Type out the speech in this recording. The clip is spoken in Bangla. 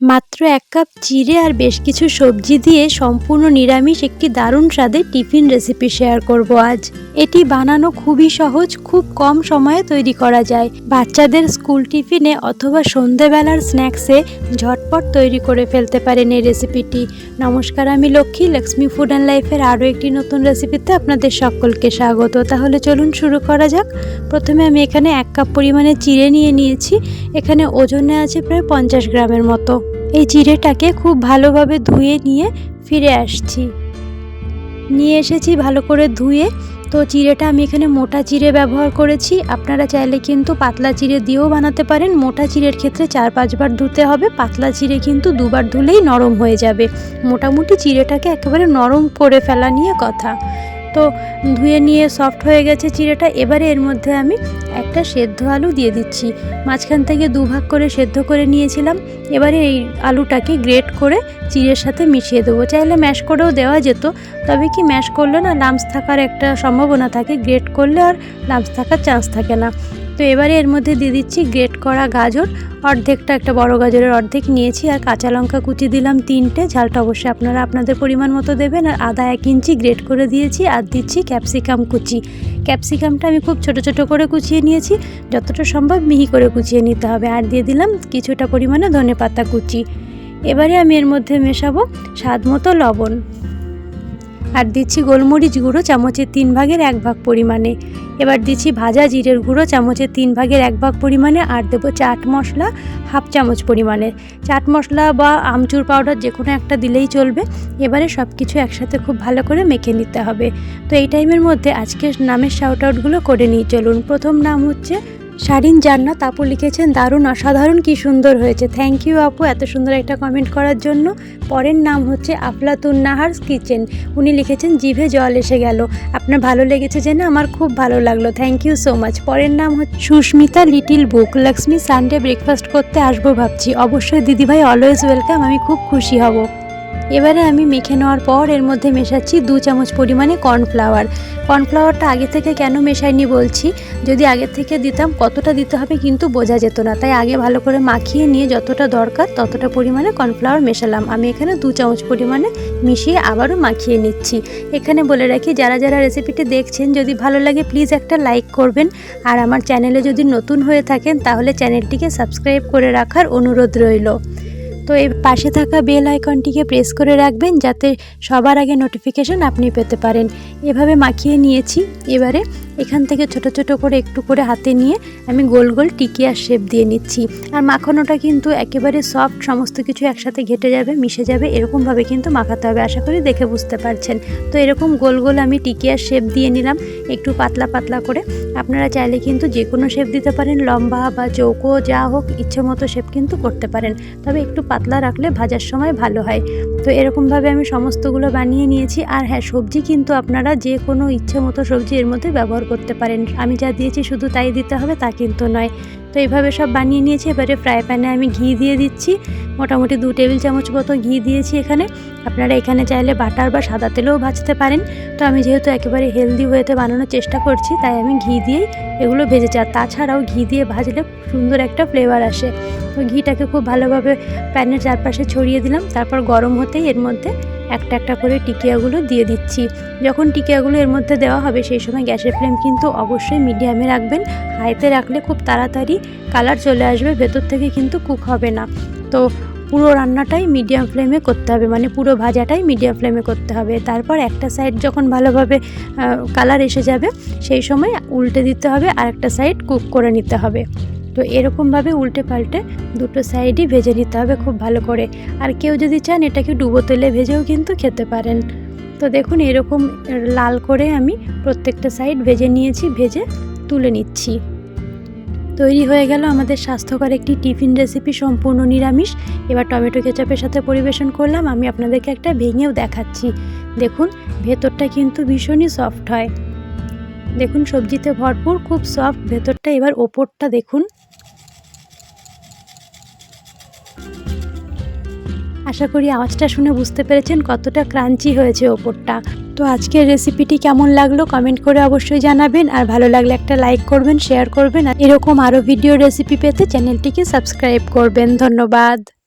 মাত্র এক কাপ চিড়ে আর বেশ কিছু সবজি দিয়ে সম্পূর্ণ নিরামিষ একটি দারুণ স্বাদের টিফিন রেসিপি শেয়ার করব আজ। এটি বানানো খুবই সহজ, খুব কম সময়ে তৈরি করা যায়। বাচ্চাদের স্কুল টিফিনে অথবা সন্ধেবেলার স্ন্যাক্সে ঝটপট তৈরি করে ফেলতে পারেন এই রেসিপিটি নমস্কার, আমি লক্ষ্মী লক্ষ্মী ফুড অ্যান্ড লাইফের আরও একটি নতুন রেসিপিতে আপনাদের সকলকে স্বাগত। তাহলে চলুন শুরু করা যাক। প্রথমে আমি এখানে এক কাপ পরিমাণে চিড়ে নিয়ে নিয়েছি। এখানে ওজনে আছে প্রায় পঞ্চাশ গ্রামের মতো। এই জিরেটাকে খুব ভালোভাবে ধুয়ে নিয়ে ফিরে আসছি। নিয়ে এসেছি ভালো করে ধুয়ে। তো চিড়েটা আমি এখানে মোটা চিড়ে ব্যবহার করেছি। আপনারা চাইলে কিন্তু পাতলা চিড়ে দিয়েও বানাতে পারেন। মোটা চিড়ের ক্ষেত্রে চার পাঁচবার ধুতে হবে। পাতলা চিড়ে কিন্তু দুবার ধুলেই নরম হয়ে যাবে। মোটামুটি চিড়েটাকে একেবারে নরম করে ফেলা নিয়ে কথা। তো ধুয়ে নিয়ে সফট হয়ে গেছে চিড়েটা, এবারে এর মধ্যে আমি একটা সেদ্ধ আলু দিয়ে দিচ্ছি। মাঝখান থেকে দুভাগ করে সেদ্ধ করে নিয়েছিলাম। এবারে এই আলুটাকে গ্রেট করে চিড়ের সাথে মিশিয়ে দেবো। চাইলে ম্যাশ করেও দেওয়া যেত, তবে কি ম্যাশ করলে না লামস থাকার একটা সম্ভাবনা থাকে। গ্রেট করলে আর লামস থাকার চান্স থাকে না। তো এবারে এর মধ্যে দিয়ে দিচ্ছি গ্রেট করা গাজর। অর্ধেকটা একটা বড় গাজরের অর্ধেক নিয়েছি আর কাঁচা লঙ্কা কুচি দিলাম তিনটে। ঝালটা অবশ্যই আপনারা আপনাদের পরিমাণ মতো দেবেন আর আদা এক ইঞ্চি গ্রেট করে দিয়েছি আর দিচ্ছি ক্যাপসিকাম কুচি। ক্যাপসিকামটা আমি খুব ছোট ছোট করে কুচিয়ে নিয়েছি। যতটা সম্ভব মিহি করে কুচিয়ে নিতে হবে আর দিয়ে দিলাম কিছুটা পরিমাণে ধনে পাতা কুচি। এবারে আমি এর মধ্যে মেশাবো স্বাদ মতো লবণ। আর দিচ্ছি গোলমরিচ গুঁড়ো, চামচের তিন ভাগের এক ভাগ পরিমাণে। এবার দিচ্ছি ভাজা জিরের গুঁড়ো, চামচের তিন ভাগের এক ভাগ পরিমাণে আর দেবো চাট মশলা হাফ চামচ পরিমাণে। চাট মশলা বা আমচুর পাউডার যে কোনো একটা দিলেই চলবে। এবারে সব কিছু একসাথে খুব ভালো করে মেখে নিতে হবে। তো এই টাইমের মধ্যে আজকের নামের শাউট আউটগুলো করে নিয়ে চলুন, প্রথম নাম হচ্ছে শারিন জান্নাত আপু লিখেছেন, দারুণ, অসাধারণ, কি সুন্দর হয়েছে। থ্যাংক ইউ আপু এত সুন্দর একটা কমেন্ট করার জন্য। পরের নাম হচ্ছে আফলাতুন নাহার কিচেন। উনি লিখেছেন, জিভে জল এসে গেল। আপনার ভালো লেগেছে জেনে আমার খুব ভালো লাগল। থ্যাংক ইউ সো মাচ পরের নাম হচ্ছে, Sushmita little book. Lakshmi Sunday breakfast করতে আসব ভাবছি। অবশ্যই দিদিভাই অলওয়েজ ওয়েলকাম আমি খুব খুশি হব। এবারে আমি মেখে নেওয়ার পর এর মধ্যে মেশাচ্ছি দু চামচ পরিমাণে কর্নফ্লাওয়ার। কর্নফ্লাওয়ারটা আগে থেকে কেন মেশাইনি বলছি? যদি আগে থেকে দিতাম, কতটা দিতে হবে কিন্তু বোঝা যেত না। তাই আগে ভালো করে মাখিয়ে নিয়ে যতটা দরকার ততটা পরিমাণে কর্নফ্লাওয়ার মেশালাম। আমি এখানে দু চামচ পরিমাণে মিশিয়ে আবারও মাখিয়ে নিচ্ছি। এখানে বলে রাখি, যারা যারা রেসিপিটি দেখছেন, যদি ভালো লাগে প্লিজ একটা লাইক করবেন। আর আমার চ্যানেলে যদি নতুন হয়ে থাকেন, তাহলে চ্যানেলটিকে সাবস্ক্রাইব করে রাখার অনুরোধ রইল। তো এই পাশে থাকা বেল আইকনটিকে প্রেস করে রাখবেন যাতে সবার আগে নোটিফিকেশান আপনি পেতে পারেন। এভাবে মাখিয়ে নিয়েছি। এবারে এখান থেকে ছোট ছোট করে একটু করে হাতে নিয়ে আমি গোল গোল টিকিয়ার শেপ দিয়ে নিচ্ছি। আর মাখানোটা কিন্তু একেবারে সফট সমস্ত কিছু একসাথে ঘেটে যাবে, মিশে যাবে, এরকমভাবে কিন্তু মাখাতে হবে। আশা করি দেখে বুঝতে পারছেন। তো এরকম গোল গোল আমি টিকিয়ার শেপ দিয়ে নিলাম একটু পাতলা পাতলা করে। আপনারা চাইলে কিন্তু যে কোনো শেপ দিতে পারেন, লম্বা বা চৌকো, যা হোক, ইচ্ছে মতো শেপ কিন্তু করতে পারেন। তবে একটু পাতলা রাখলে ভাজার সময় ভালো হয়। তো এরকমভাবে আমি সমস্তগুলো বানিয়ে নিয়েছি। আর হ্যাঁ সবজি কিন্তু আপনারা যে কোনো ইচ্ছে মতো সবজি এর মধ্যে ব্যবহার করতে পারেন। আমি যা দিয়েছি শুধু তাই দিতে হবে, তা কিন্তু নয়। তো এইভাবে সব বানিয়ে নিয়েছি। এবারে ফ্রাই প্যানে আমি ঘি দিয়ে দিচ্ছি। মোটামুটি দু টেবিল চামচ মতো ঘি দিয়েছি এখানে। আপনারা এখানে চাইলে বাটার বা সাদা তেলেও ভাজতে পারেন। তো আমি যেহেতু একেবারে হেলদি ওয়েতে বানানোর চেষ্টা করছি, তাই আমি ঘি দিয়েই এগুলো ভেজেছি আর তাছাড়াও ঘি দিয়ে ভাজলে সুন্দর একটা ফ্লেভার আসে। তো ঘিটাকে খুব ভালোভাবে প্যানের চারপাশে ছড়িয়ে দিলাম। তারপর গরম হতেই এর মধ্যে একটা একটা করে টিকিয়াগুলো দিয়ে দিচ্ছি। যখন টিকিয়াগুলো এর মধ্যে দেওয়া হবে, সেই সময় গ্যাসের ফ্লেম কিন্তু অবশ্যই মিডিয়ামে রাখবেন। হাইতে রাখলে খুব তাড়াতাড়ি কালার চলে আসবে, ভেতর থেকে কিন্তু কুক হবে না। তো পুরো রান্নাটাই মিডিয়াম ফ্লেমে করতে হবে মানে পুরো ভাজাটাই মিডিয়াম ফ্লেমে করতে হবে। তারপর একটা সাইড যখন ভালোভাবে কালার এসে যাবে, সেই সময় উল্টে দিতে হবে আর একটা সাইড কুক করে নিতে হবে। তো এরকমভাবে উল্টে পাল্টে দুটো সাইডই ভেজে নিতে হবে খুব ভালো করে। আর কেউ যদি চান এটাকে ডুবো তেলে ভেজেও কিন্তু খেতে পারেন। তো দেখুন এরকম লাল করে আমি প্রত্যেকটা সাইড ভেজে নিয়েছি, ভেজে তুলে নিচ্ছি। তৈরি হয়ে গেল আমাদের স্বাস্থ্যকর একটি টিফিন রেসিপি সম্পূর্ণ নিরামিষ। এবার টমেটো কেচাপের সাথে পরিবেশন করলাম, আমি আপনাদেরকে একটা ভেঙেও দেখাচ্ছি। দেখুন, ভেতরটা কিন্তু ভীষণই সফট হয়। দেখুন সবজিতে ভরপুর, খুব সফট ভেতরটা। এবার ওপরটা দেখুন। আশা করি আওয়াজটা শুনে বুঝতে পেরেছেন কতটা ক্রাঞ্চি হয়েছে ওপরটা। তো আজকের রেসিপিটি কেমন লাগল কমেন্ট করে অবশ্যই জানাবেন। আর ভালো লাগলে একটা লাইক করবেন শেয়ার করবেন। আর এরকম আরও ভিডিও রেসিপি পেতে চ্যানেলটিকে সাবস্ক্রাইব করবেন। ধন্যবাদ।